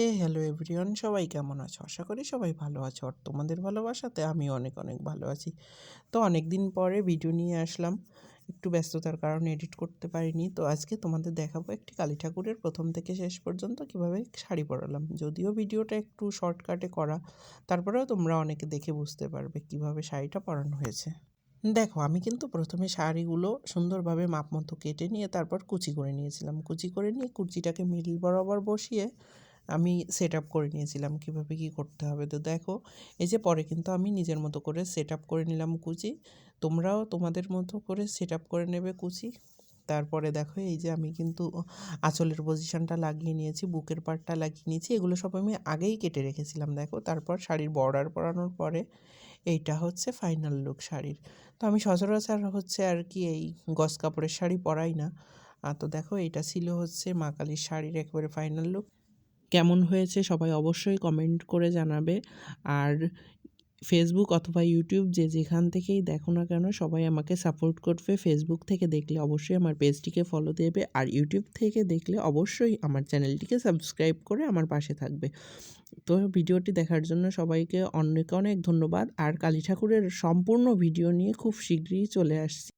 হে hello everyone সবাই কেমন আছো? আশা করি সবাই ভালো আছো আর তোমাদের ভালোবাসাতে আমি অনেক অনেক ভালো আছি। তো অনেক দিন পরে ভিডিও নিয়ে আসলাম। একটু ব্যস্ততার কারণে এডিট করতে পারিনি। তো আজকে তোমাদের দেখাবো একটি কালী ঠাকুরের প্রথম থেকে শেষ পর্যন্ত কীভাবে শাড়ি পরালাম। যদিও ভিডিওটা একটু শর্টকাটে করা, তারপরেও তোমরা অনেকে দেখে বুঝতে পারবে কীভাবে শাড়িটা পরানো হয়েছে। দেখো, আমি কিন্তু প্রথমে শাড়িগুলো সুন্দরভাবে মাপ মতো কেটে নিয়ে তারপর কুচি করে নিয়েছিলাম। কুচি করে নিয়ে কুচিটাকে মিডল বরাবর বসিয়ে আমি সেট আপ করে নিয়েছিলাম কীভাবে কী করতে হবে। তো দেখো, এই যে পরে কিন্তু আমি নিজের মতো করে সেট আপ করে নিলাম কুচি। তোমরাও তোমাদের মতো করে সেট আপ করে নেবে কুচি। তারপরে দেখো, এই যে আমি কিন্তু আঁচলের পজিশনটা লাগিয়ে নিয়েছি, বুকের পার্টটা লাগিয়ে নিয়েছি। এগুলো সব আমি আগেই কেটে রেখেছিলাম, দেখো। তারপর শাড়ির বর্ডার পরানোর পরে এইটা হচ্ছে ফাইনাল লুক শাড়ির। তো আমি সচরাচর হচ্ছে আর কি এই গস কাপড়ের শাড়ি পরাই না। আর তো দেখো এটা ছিল হচ্ছে মা কালীর শাড়ির একেবারে ফাইনাল লুক কেমন হয়েছে সবাই অবশ্যই কমেন্ট করে জানাবে। আর ফেসবুক অথবা ইউটিউব যে যেখান থেকেই দেখো না কেন সবাই আমাকে সাপোর্ট করবে। ফেসবুক থেকে দেখলে অবশ্যই আমার পেজটিকে ফলো দেবে। আর ইউটিউব থেকে দেখলে অবশ্যই আমার চ্যানেলটিকে সাবস্ক্রাইব করে আমার পাশে থাকবে। তো ভিডিওটি দেখার জন্য সবাইকে অনেক অনেক ধন্যবাদ। আর কালী ঠাকুরের সম্পূর্ণ ভিডিও নিয়ে খুব শীঘ্রই চলে আসছি।